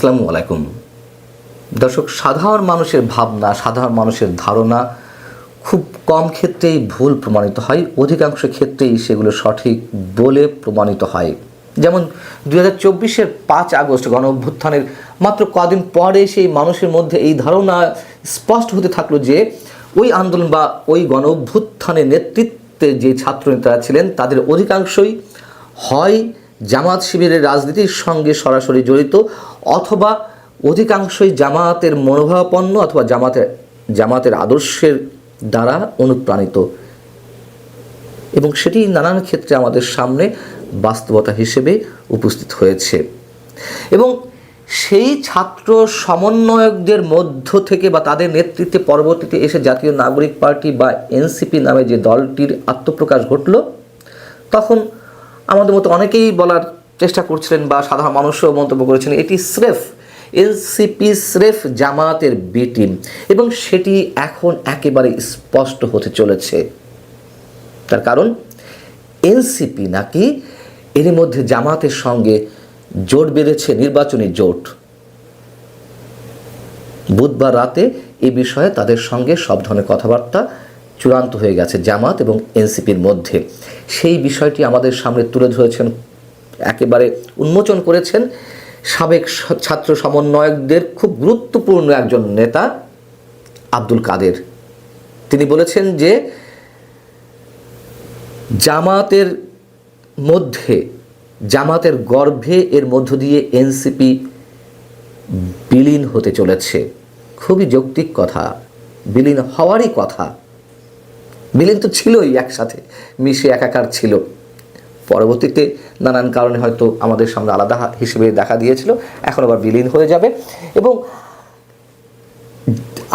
আসসালামু আলাইকুম। দর্শক, সাধারণ মানুষের ভাবনা, সাধারণ মানুষের ধারণা খুব কম ক্ষেত্রেই ভুল প্রমাণিত হয়। অধিকাংশ ক্ষেত্রেই সেগুলো সঠিক বলে প্রমাণিত হয়। যেমন দু হাজার চব্বিশের পাঁচ আগস্ট গণ অভ্যুত্থানের মাত্র কদিন পরে সেই মানুষের মধ্যে এই ধারণা স্পষ্ট হতে থাকল যে, ওই আন্দোলন বা ওই গণ অভ্যুত্থানের নেতৃত্বে যে ছাত্রনেতারা ছিলেন, তাদের অধিকাংশই হয় জামাত শিবিরের রাজনীতির সঙ্গে সরাসরি জড়িত অথবা অধিকাংশই জামাতের মনোভাবাপন্ন অথবা জামাতের জামাতের আদর্শের দ্বারা অনুপ্রাণিত। এবং সেটি নানান ক্ষেত্রে আমাদের সামনে বাস্তবতা হিসেবে উপস্থিত হয়েছে। এবং সেই ছাত্র সমন্বয়কদের মধ্য থেকে বা তাদের নেতৃত্বে পরবর্তীতে এসে জাতীয় নাগরিক পার্টি বা এনসিপি নামে যে দলটির আত্মপ্রকাশ ঘটল, তখন আমাদের মতো অনেকেই বলার চেষ্টা করছিলেন বা সাধারণ মানুষও মন্তব্য করেছেন এটি স্রেফ এনসিপি স্রেফ জামাতের বি এবং সেটি এখন একেবারে স্পষ্ট হতে চলেছে। তার কারণ এনসিপি নাকি এর মধ্যে জামাতের সঙ্গে জোট বেঁধেছে, নির্বাচনী জোট। বুধবার রাতে এ বিষয়ে তাদের সঙ্গে সব ধরনের কথাবার্তা চূড়ান্ত হয়ে গেছে জামাত এবং এনসিপির মধ্যে। সেই বিষয়টি আমাদের সামনে তুলে ধরেছেন, একেবারে উন্মোচন করেছেন সাবেক ছাত্র সমন্বয়কদের খুব গুরুত্বপূর্ণ একজন নেতা আব্দুল কাদের। তিনি বলেছেন যে, জামাতের মধ্যে, জামাতের গর্ভে এর মধ্য দিয়ে এনসিপি বিলীন হতে চলেছে। খুবই যৌক্তিক কথা, বিলীন হওয়ারই কথা। বিলীন তো ছিলই একসাথে, মিশে একাকার ছিল। পরবর্তীতে নানান কারণে হয়তো আমাদের সামনে আলাদা হিসেবে দেখা দিয়েছিল, এখন আবার বিলীন হয়ে যাবে। এবং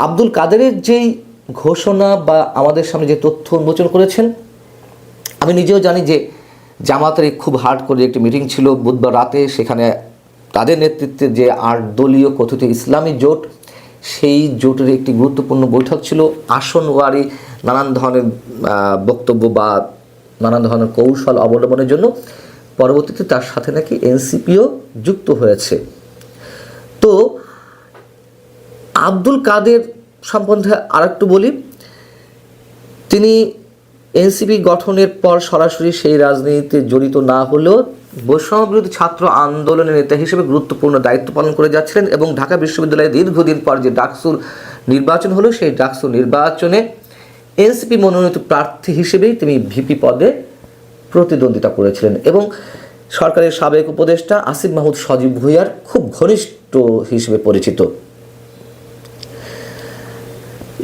আব্দুল কাদেরের যেই ঘোষণা বা আমাদের সামনে যে তথ্য উন্মোচন করেছেন, আমি নিজেও জানি যে জামাতের খুব হার্ড করে একটি মিটিং ছিল বুধবার রাতে, সেখানে তাদের নেতৃত্বে যে আট দলীয় কথিত ইসলামী জোট, সেই জোটের একটি গুরুত্বপূর্ণ বৈঠক ছিল। আসনওয়ারি নানান ধরনের বক্তব্য বা নানান ধরনের কৌশল অবলম্বনের জন্য পরবর্তীতে তার সাথে নাকি এনসিপিও যুক্ত হয়েছে। তো আব্দুল কাদের সম্বন্ধে আরেকটু বলি। তিনি এনসিপি গঠনের পর সরাসরি সেই রাজনীতিতে জড়িত না হলেও বৈষম্য বিরোধী ছাত্র আন্দোলনের নেতা হিসেবে গুরুত্বপূর্ণ দায়িত্ব পালন করে যাচ্ছিলেন এবং ঢাকা বিশ্ববিদ্যালয়ে দীর্ঘদিন পর যে ডাকসুর নির্বাচন হলো, সেই ডাকসুর নির্বাচনে এনসিপি মনোনীত প্রার্থী হিসেবেই তিনি ভিপি পদে প্রতিদ্বন্দ্বিতা করেছিলেন এবং সরকারের সাবেক উপদেষ্টা আসিফ মাহমুদ সজীব ভুইয়ার খুব ঘনিষ্ঠ হিসেবে পরিচিত।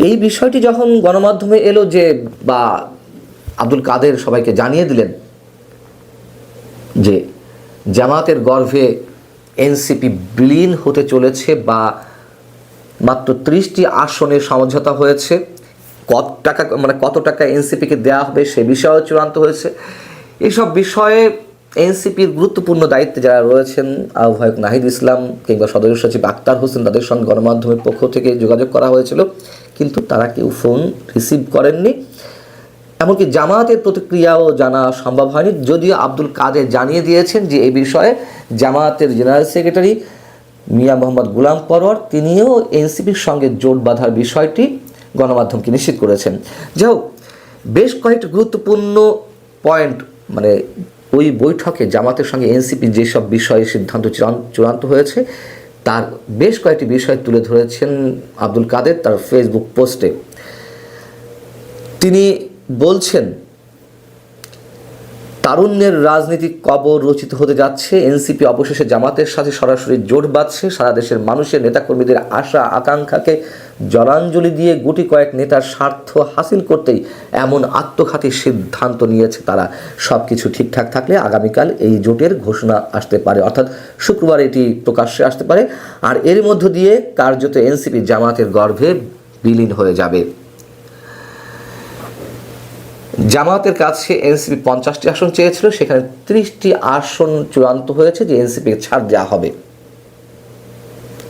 এই বিষয়টি যখন গণমাধ্যমে এলো যে বা আব্দুল কাদের সবাইকে জানিয়ে দিলেন যে জামাতের গর্ভে এনসিপি বিলীন হতে চলেছে বা মাত্র ত্রিশটি আসনে সমঝোতা হয়েছে কত টাকা মানে কত টাকা এনসিপিকে দেওয়া হবে সে বিষয়েও চূড়ান্ত হয়েছে। এইসব বিষয়ে এনসিপির গুরুত্বপূর্ণ দায়িত্বে যারা রয়েছেন, আহ্বায়ক নাহিদ ইসলাম কিংবা সদস্য সচিব আক্তার হোসেন, তাদের সঙ্গে গণমাধ্যমের পক্ষ থেকে যোগাযোগ করা হয়েছিল, কিন্তু তারা কেউ ফোন রিসিভ করেননি। এমনকি জামায়াতের প্রতিক্রিয়াও জানা সম্ভব হয়নি। যদিও আব্দুল কাদের জানিয়ে দিয়েছেন যে এই বিষয়ে জামায়াতের জেনারেল সেক্রেটারি মিয়া মোহাম্মদ গুলাম পরোয়ার তিনিও এনসিপির সঙ্গে জোট বাঁধার বিষয়টি গণমাধ্যমকে নিশ্চিত করেছেন? যাই হোক, বেশ কয়েকটি গুরুত্বপূর্ণ পয়েন্ট মানে ওই বৈঠকে জামাতের সঙ্গে এনসিপি যেসব বিষয়ে সিদ্ধান্ত চূড়ান্ত হয়েছে, তার বেশ কয়েকটি বিষয় তুলে ধরেছেন আব্দুল কাদের তার ফেসবুক পোস্টে। তিনি বলছেন, তারুণ্যের রাজনীতিক কবর রচিত হতে যাচ্ছে, এনসিপি অবশেষে জামাতের সাথে সরাসরি জোট বাঁধছে, সারা দেশের মানুষের নেতাকর্মীদের আশা আকাঙ্ক্ষাকে জলাঞ্জলি দিয়ে গুটি কয়েক নেতার স্বার্থ হাসিল করতেই এমন আত্মঘাতী সিদ্ধান্ত নিয়েছে তারা। সব কিছু ঠিকঠাক থাকলে আগামীকাল এই জোটের ঘোষণা আসতে পারে। অর্থাৎ শুক্রবার এটি প্রকাশ্যে আসতে পারে। আর এর মধ্য দিয়ে কার্যত এনসিপি জামাতের গর্ভে বিলীন হয়ে যাবে। জামায়াতের কাছে এনসিপি পঞ্চাশটি আসন চেয়েছিল। সেখানে ত্রিশটি আসন চূড়ান্ত হয়েছে যে এনসিপিকে ছাড় দেওয়া হবে।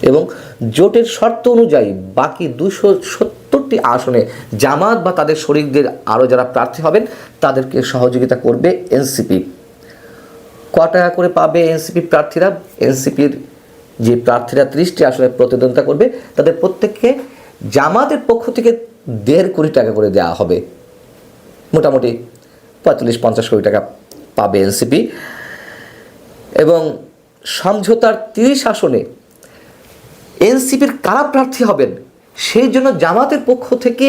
এবং জোটের শর্ত অনুযায়ী বাকি দুশো সত্তরটি আসনে জামাত বা তাদের শরিকদের আরও যারা প্রার্থী হবেন, তাদেরকে সহযোগিতা করবে এনসিপি। ক টাকা করে পাবে এনসিপি প্রার্থীরা। এনসিপির যে প্রার্থীরা ত্রিশটি আসনে প্রতিদ্বন্দ্বিতা করবে, তাদের প্রত্যেককে জামাতের পক্ষ থেকে দেড় কোটি টাকা করে দেওয়া হবে। মোটামুটি পঁয়তাল্লিশ, পঞ্চাশ কোটি টাকা পাবে এনসিপি। এবং সমঝোতার তিরিশ আসনে এনসিপির কারা প্রার্থী হবেন? সেই জন্য জামাতের পক্ষ থেকে,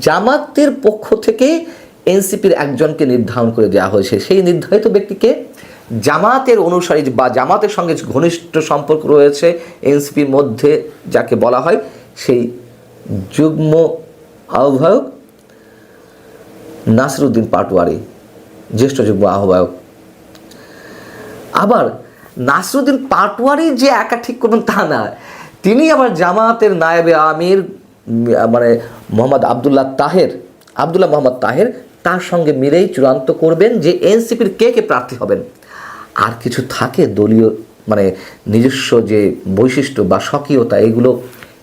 জামাতের পক্ষ থেকে এনসিপির একজনকে নির্ধারণ করে দেওয়া হয়েছে। সেই নির্ধারিত ব্যক্তিকে জামাতের অনুসারী বা জামাতের সঙ্গে ঘনিষ্ঠ সম্পর্ক রয়েছে এনসিপির মধ্যে, যাকে বলা হয় সেই যুগ্ম আহ্বায়ক নাসিরুদ্দিন পাটোয়ারি, জ্যেষ্ঠ যুগ্ম আহ্বায়ক। আবার নাসরুদ্দিন পাটোয়ারি যে একা ঠিক করবেন তা না। তিনি আবার জামাতের নায়েবে আমির মানে মোহাম্মদ আবদুল্লাহ তাহের, আবদুল্লাহ মোহাম্মদ তাহের তার সঙ্গে মিলেই চূড়ান্ত করবেন যে এনসিপির কে কে প্রার্থী হবেন। আর কিছু থাকে দলীয় মানে নিজস্ব যে বৈশিষ্ট্য বা স্বকীয়তা, এগুলো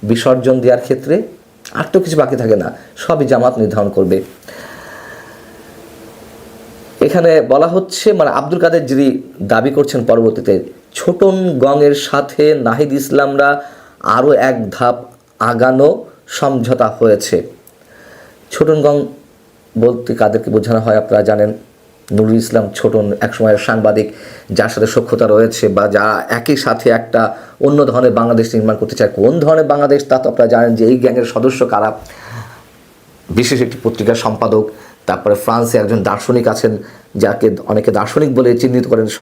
বিসর্জন দেওয়ার ক্ষেত্রে আর তো কিছু বাকি থাকে না, সবই জামাত নির্ধারণ করবে। এখানে বলা হচ্ছে মানে আব্দুল কাদের যিনি দাবি করছেন পরবর্তীতে, ছোটন গংয়ের সাথে নাহিদ ইসলামরা আরও এক ধাপ আগানো সমঝোতা হয়েছে। ছোটন গং বলতে কাদেরকে বোঝানো হয় আপনারা জানেন, নুরুল ইসলাম ছোটন এক একসময়ের সাংবাদিক, যার সাথে সক্ষতা রয়েছে বা যা একই সাথে একটা অন্য ধরনের বাংলাদেশ নির্মাণ করতে চায়। কোন ধরনের বাংলাদেশ তা তো আপনারা জানেন যে এই গ্যাংয়ের সদস্য কারা। বিশেষ একটি পত্রিকার সম্পাদক, তারপরে ফ্রান্সে একজন দার্শনিক আছেন, যাকে অনেকে দার্শনিক বলে চিহ্নিত করেন।